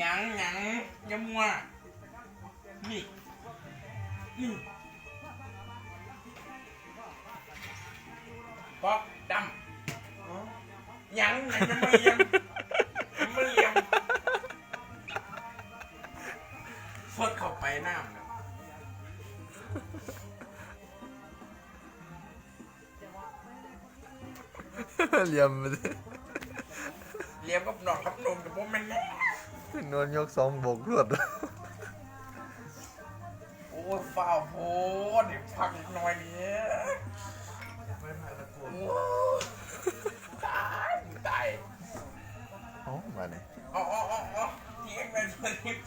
หยังหยังอยามัวนี่นี่ป๊อกดำหยังหยังยังไม่เลียมยังไม่เลียมฟดเข้าไปน้ำนะเหลี่ยมไปดิเลียมกับหนอนกับนมกับพวกมันแน่นวลยกสองบกรวดโอ้ยฝ้าวโหดเดี๋ยวพักอีกหน่อยนี้ไม่ผ่านตะโกนโอ้ยตายมึงตาย เอ้ามาเนี่ย อ๋ออ๋ออ๋ออ๋อที่เอ็งเป็นสลิปตัวเนี้ย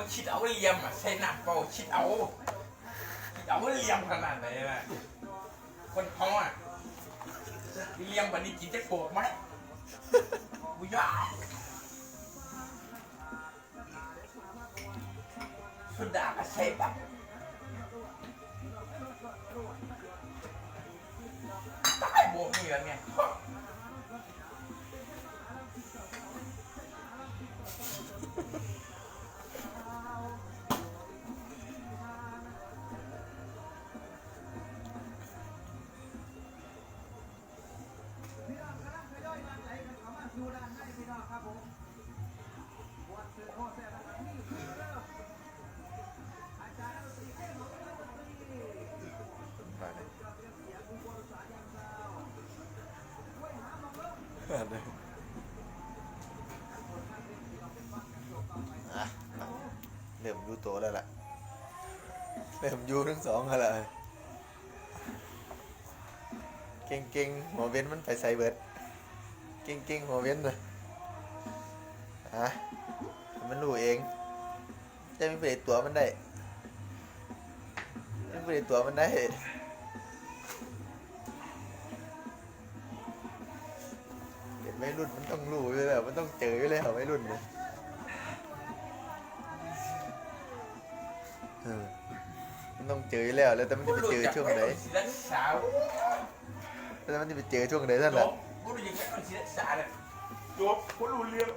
มันคิดเอาเหลี่ยมอะใส่หนักเปล่าคิดเอาคิดเอาเหลี่ยมขนาดไหนน่ะคนเขาอะเหลี่ยมวันนี้กินจะโกรธไหมบุยาสุดาก็ใส่แบบตายโบวกนี่แล้วไง อะเริ่มยู่ตัวแล้วล่ะ เริ่มยูทั้งสองแล้วล่ะเก่งเก่งๆหัวเว้นมันไปใส่เบิด เก่งเก่งๆหัวเว้นเลยอะมันรู้เองจะไม่ไปได้ตัวมันได้ไม่ไปได้ตัวมันได้ วัยรุ่นมันต้องรู้อยแล้วมันต้องเจออยู่แล้ววัยรุ่นเนี่ยเออมันต้องเจออยู่แล้วแล้วแต่มันจะไปเจอช่วงไหนแล้วต่มันจะไปเจอช่วงไหนท่านล่ะบกูรู้จักแค่คนศิลปสตร์น่ะจบกูรู้เรื่อง